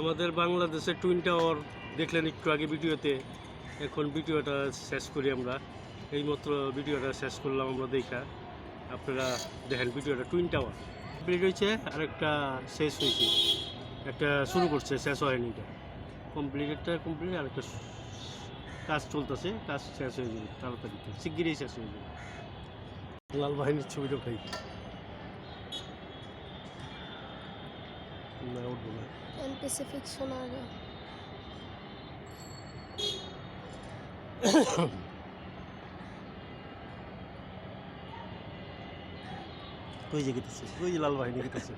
আমাদের বাংলাদেশে twin tower দেখলেন একটু আগে ভিডিওতে। এখন ভিডিওটা শেষ করি আমরা। এইমাত্র ভিডিওটা শেষ করলাম আমরা দেখা। আপনারা দেখেন ভিডিওটা টুইন টাওয়ার কমপ্লিট হয়েছে আর একটা শেষ হয়েছে। একটা শুরু করছে, শেষ হয়নি এটা। কমপ্লিটেডটা কমপ্লিট আর একটা কাজ চলতেছে, কাজ শেষ হয়ে যাবে, তাড়াতাড়ি। শিগগিরই শেষ হয়ে যাবে। লাল বাহিনীর ছবিটা খাই না উঠবো না এন প্যাসিফিক সোনারগাঁ কই যে গেতেছে কই যে লাল বাহিনী গেতেছে